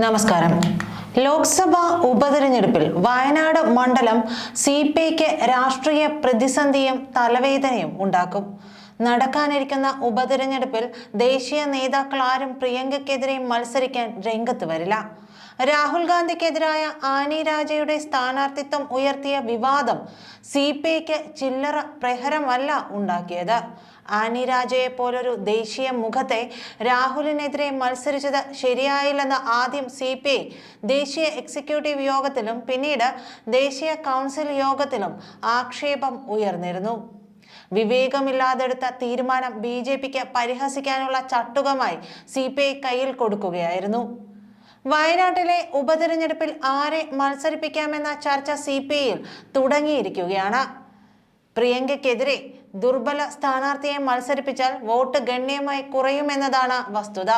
നമസ്കാരം. ലോക്സഭാ ഉപതെരഞ്ഞെടുപ്പിൽ വയനാട് മണ്ഡലം സി പി ഐക്ക് രാഷ്ട്രീയ പ്രതിസന്ധിയും തലവേദനയും ഉണ്ടാക്കും. നടക്കാനിരിക്കുന്ന ഉപതെരഞ്ഞെടുപ്പിൽ ദേശീയ നേതാക്കൾ ആരും മത്സരിക്കാൻ രംഗത്ത് വരില്ല. രാഹുൽ ഗാന്ധിക്കെതിരായ ആനി രാജയുടെ സ്ഥാനാർത്ഥിത്വം ഉയർത്തിയ വിവാദം സി പി ഐക്ക് ചില്ലറ പ്രഹരമല്ല ഉണ്ടാക്കിയത്. ആനി രാജയെ പോലൊരു ദേശീയ മുഖത്തെ രാഹുലിനെതിരെ മത്സരിച്ചത് ശരിയായില്ലെന്ന് ആദ്യം സി പി ഐ ദേശീയ എക്സിക്യൂട്ടീവ് യോഗത്തിലും പിന്നീട് ദേശീയ കൗൺസിൽ യോഗത്തിലും ആക്ഷേപം ഉയർന്നിരുന്നു. വിവേകമില്ലാതെടുത്ത തീരുമാനം ബി ജെ പിക്ക് പരിഹസിക്കാനുള്ള ചട്ടുകമായി സി പി ഐ കയ്യിൽ കൊടുക്കുകയായിരുന്നു. വയനാട്ടിലെ ഉപതെരഞ്ഞെടുപ്പിൽ ആരെ മത്സരിപ്പിക്കാമെന്ന ചർച്ച സി പി ഐയിൽ തുടങ്ങിയിരിക്കുകയാണ്. പ്രിയങ്കയ്ക്കെതിരെ ദുർബല സ്ഥാനാർത്ഥിയെ മത്സരിപ്പിച്ചാൽ വോട്ട് ഗണ്യമായി കുറയുമെന്നതാണ് വസ്തുത.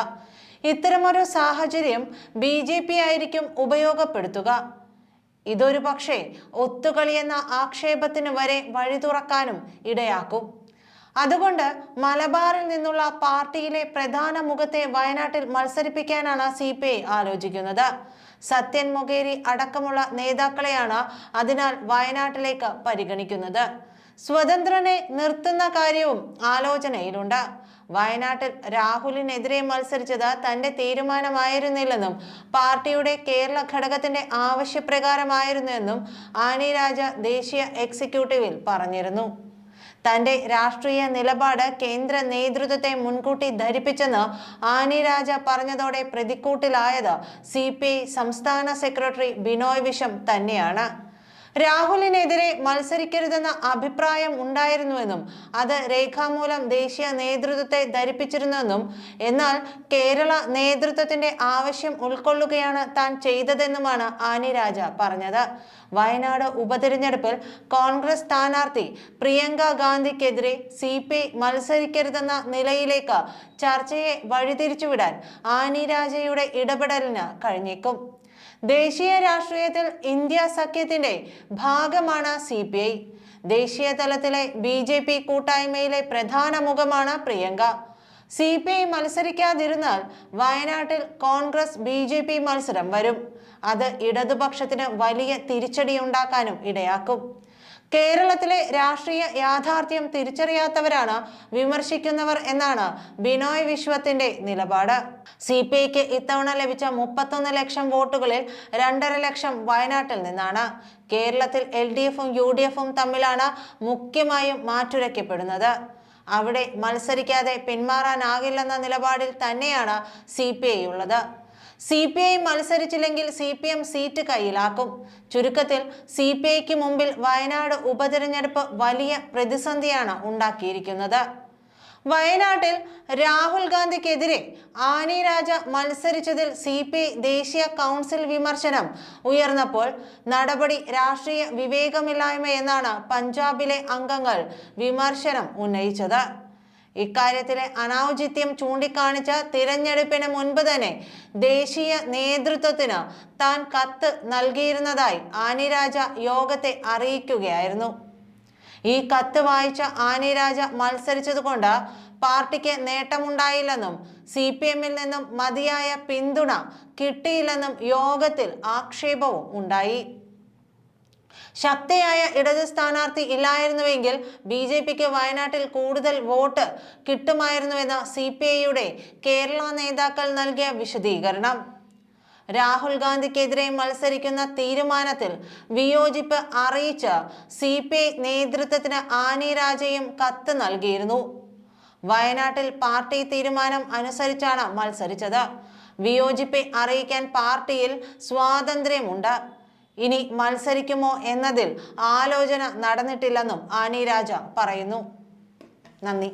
ഇത്തരമൊരു സാഹചര്യം ബി ജെ പി ആയിരിക്കും ഉപയോഗപ്പെടുത്തുക. ഇതൊരു പക്ഷേ ഒത്തുകളിയെന്ന ആക്ഷേപത്തിന് വരെ വഴി തുറക്കാനും ഇടയാക്കും. അതുകൊണ്ട് മലബാറിൽ നിന്നുള്ള പാർട്ടിയിലെ പ്രധാന മുഖത്തെ വയനാട്ടിൽ മത്സരിപ്പിക്കാനാണ് സി പി ഐ ആലോചിക്കുന്നത്. സത്യൻ മൊകേരി അടക്കമുള്ള നേതാക്കളെയാണ് അതിനാൽ വയനാട്ടിലേക്ക് പരിഗണിക്കുന്നത്. സ്വതന്ത്രനെ നിർത്തുന്ന കാര്യവും ആലോചനയിലുണ്ട്. വയനാട്ടിൽ രാഹുലിനെതിരെ മത്സരിച്ചത് തന്റെ തീരുമാനമായിരുന്നില്ലെന്നും പാർട്ടിയുടെ കേരള ഘടകത്തിന്റെ ആവശ്യപ്രകാരമായിരുന്നുവെന്നും ആനി രാജ ദേശീയ എക്സിക്യൂട്ടീവിൽ പറഞ്ഞിരുന്നു. തന്റെ രാഷ്ട്രീയ നിലപാട് കേന്ദ്ര നേതൃത്വത്തെ മുൻകൂട്ടി ധരിപ്പിച്ചെന്ന് ആനി രാജ പറഞ്ഞതോടെ പ്രതിക്കൂട്ടിലായത് സി സംസ്ഥാന സെക്രട്ടറി ബിനോയ് വിശ്വം തന്നെയാണ്. രാഹുലിനെതിരെ മത്സരിക്കരുതെന്ന അഭിപ്രായം ഉണ്ടായിരുന്നുവെന്നും അത് രേഖാമൂലം ദേശീയ നേതൃത്വത്തെ ധരിപ്പിച്ചിരുന്നുവെന്നും എന്നാൽ കേരള നേതൃത്വത്തിന്റെ ആവശ്യം ഉൾക്കൊള്ളുകയാണ് താൻ ചെയ്തതെന്നുമാണ് ആനി രാജ പറഞ്ഞത്. വയനാട് ഉപതെരഞ്ഞെടുപ്പിൽ കോൺഗ്രസ് സ്ഥാനാർത്ഥി പ്രിയങ്ക ഗാന്ധിക്കെതിരെ സി പി മത്സരിക്കരുതെന്ന നിലയിലേക്ക് ചർച്ചയെ വഴിതിരിച്ചുവിടാൻ ആനി രാജയുടെ ഇടപെടലിന് കഴിഞ്ഞേക്കും. ദേശീയ രാഷ്ട്രീയത്തിൽ ഇന്ത്യ സഖ്യത്തിന്റെ ഭാഗമാണ് സി പി ഐ. ദേശീയ തലത്തിലെ ബി ജെ പി കൂട്ടായ്മയിലെ പ്രധാന മുഖമാണ് പ്രിയങ്ക. സി പി ഐ മത്സരിക്കാതിരുന്നാൽ വയനാട്ടിൽ കോൺഗ്രസ് ബി ജെ പി മത്സരം വരും. അത് ഇടതുപക്ഷത്തിന് വലിയ തിരിച്ചടിയുണ്ടാക്കാനും ഇടയാക്കും. കേരളത്തിലെ രാഷ്ട്രീയ യാഥാർത്ഥ്യം തിരിച്ചറിയാത്തവരാണ് വിമർശിക്കുന്നവർ എന്നാണ് ബിനോയ് വിശ്വത്തിന്റെ നിലപാട്. സി പി ഐക്ക് ഇത്തവണ ലഭിച്ച മുപ്പത്തൊന്ന് ലക്ഷം വോട്ടുകളിൽ രണ്ടര ലക്ഷം വയനാട്ടിൽ നിന്നാണ്. കേരളത്തിൽ എൽ ഡി എഫും യു ഡി എഫും തമ്മിലാണ് മുഖ്യമായും മാറ്റുരയ്ക്കപ്പെടുന്നത്. അവിടെ മത്സരിക്കാതെ പിന്മാറാനാകില്ലെന്ന നിലപാടിൽ തന്നെയാണ് സി പി ഐ ഉള്ളത്. സി പി ഐ മത്സരിച്ചില്ലെങ്കിൽ സി പി എം സീറ്റ് കയ്യിലാക്കും. ചുരുക്കത്തിൽ സി പി ഐക്ക് മുമ്പിൽ വയനാട് ഉപതെരഞ്ഞെടുപ്പ് വലിയ പ്രതിസന്ധിയാണ് ഉണ്ടാക്കിയിരിക്കുന്നത്. വയനാട്ടിൽ രാഹുൽ ഗാന്ധിക്കെതിരെ ആനി രാജ മത്സരിച്ചതിൽ സി പി ഐ ദേശീയ കൗൺസിൽ വിമർശനം ഉയർന്നപ്പോൾ നടപടി രാഷ്ട്രീയ വിവേകമില്ലായ്മ എന്നാണ് പഞ്ചാബിലെ അംഗങ്ങൾ വിമർശനം ഉന്നയിച്ചത്. ഇക്കാര്യത്തിലെ അനൌചിത്യം ചൂണ്ടിക്കാണിച്ച തിരഞ്ഞെടുപ്പിന് മുൻപ് തന്നെ ദേശീയ നേതൃത്വത്തിന് താൻ കത്ത് നൽകിയിരുന്നതായി ആനിരാജ യോഗത്തെ അറിയിക്കുകയായിരുന്നു. ഈ കത്ത് വായിച്ച ആനിരാജ മത്സരിച്ചതുകൊണ്ട് പാർട്ടിക്ക് നേട്ടമുണ്ടായില്ലെന്നും സി പി എമ്മിൽ നിന്നും മതിയായ പിന്തുണ കിട്ടിയില്ലെന്നും യോഗത്തിൽ ആക്ഷേപവും ഉണ്ടായി. ശക്തിയായ ഇടത് സ്ഥാനാർത്ഥി ഇല്ലായിരുന്നുവെങ്കിൽ ബി ജെ പിക്ക് വയനാട്ടിൽ കൂടുതൽ വോട്ട് കിട്ടുമായിരുന്നുവെന്ന് സി പി ഐയുടെ കേരള നേതാക്കൾ നൽകിയ വിശദീകരണം. രാഹുൽ ഗാന്ധിക്കെതിരെ മത്സരിക്കുന്ന തീരുമാനത്തിൽ വിയോജിപ്പ് അറിയിച്ച് സി പി ഐ നേതൃത്വത്തിന് ആനി രാജയും കത്ത് നൽകിയിരുന്നു. വയനാട്ടിൽ പാർട്ടി തീരുമാനം അനുസരിച്ചാണ് മത്സരിച്ചത്. വിയോജിപ്പ് അറിയിക്കാൻ പാർട്ടിയിൽ സ്വാതന്ത്ര്യമുണ്ട്. ഇനി മത്സരിക്കുമോ എന്നതിൽ ആലോചന നടന്നിട്ടില്ലെന്നും ആനി രാജ പറയുന്നു. നന്ദി.